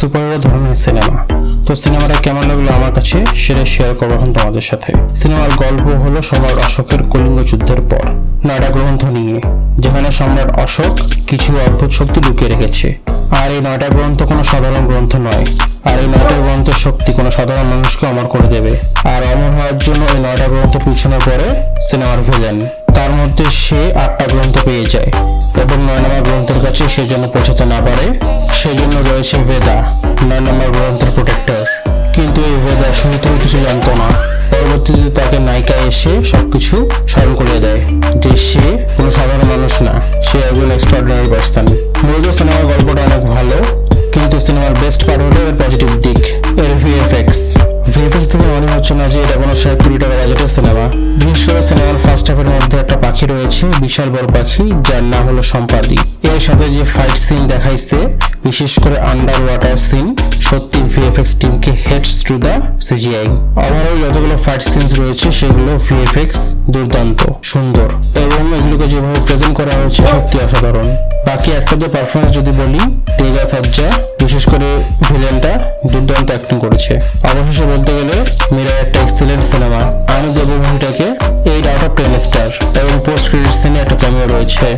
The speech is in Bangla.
সুপারহিরো ধরনের সিনেমা। তো সিনেমাটা কেমন লাগল আমার কাছে সেটা শেয়ার করব এখন তোমাদের সাথে। সিনেমার গল্প হলো সম্রাট অশোকের কলিঙ্গ যুদ্ধের পর। নয়টা গ্রন্থ নিয়ে যেখানে সম্রাট অশোক কিছু অদ্ভুত শক্তি লুকিয়ে রেখেছে। আর এই নয়টা গ্রন্থ কোনো সাধারণ গ্রন্থ নয়। আর এই নয়টা গ্রন্থের শক্তি কোনো সাধারণ মানুষকে অমর করে দেবে। আর অমর হওয়ার জন্য এই নয়টা গ্রন্থ পিছনে পড়ে সিনেমার ভিলেন তার মধ্যে সে আটটা গ্রন্থ পেয়ে যায়। এবং নয় নম্বর গ্রন্থের কাছে সে যেন পৌঁছাতে না পারে সেই জন্য রয়েছে বেদা নয় নম্বর গ্রন্থের প্রোটেক্টর কিন্তু এই বেদা শুরুতেও কিছু জানতো না। পরবর্তীতে তাকে নায়িকা এসে সবকিছু স্মরণ করিয়ে দেয় যে সে কোনো সাধারণ মানুষ না, সে একজন এক্সট্রাঅর্ডিনারি পার্সন ভিএফএক্স থেকে মনে হচ্ছে না যে এটা কোনো ষাট কোটি টাকা বাজেটের সিনেমা। বিশেষ করে সিনেমার ফার্স্ট হাফের মধ্যে একটা পাখি রয়েছে, বিশাল বড় পাখি, যার নাম হলো সম্পাদি। এর সাথে যে ফাইট সিন দেখাইছে, বিশেষ করে আন্ডার ওয়াটার সিন সত্যি ভিএফএক্স টিমকে heads to the CGI overall যতগুলো ফাইট সিনস রয়েছে, সেগুলো ভিএফএক্স দুর্দান্ত, সুন্দর। এবং এগুলোকে যেভাবে প্রেজেন্ট করা হয়েছে, সত্যি অসাধারণ। বাকি একটাদের পারফরমেন্স যদি বলি, তেজা সজ্জা, বিশেষ করে ভিলেনটা দুর্দান্ত অ্যাক্টিং করেছে। অবশেষে বলতে গেলে মিরা একটা এক্সেলেন্ট সিনেমা আমি দেবো মুভিটাকে eight out of ten star এবং পোস্ট ক্রেডিট সিনে একটা ক্যামিও রয়েছে।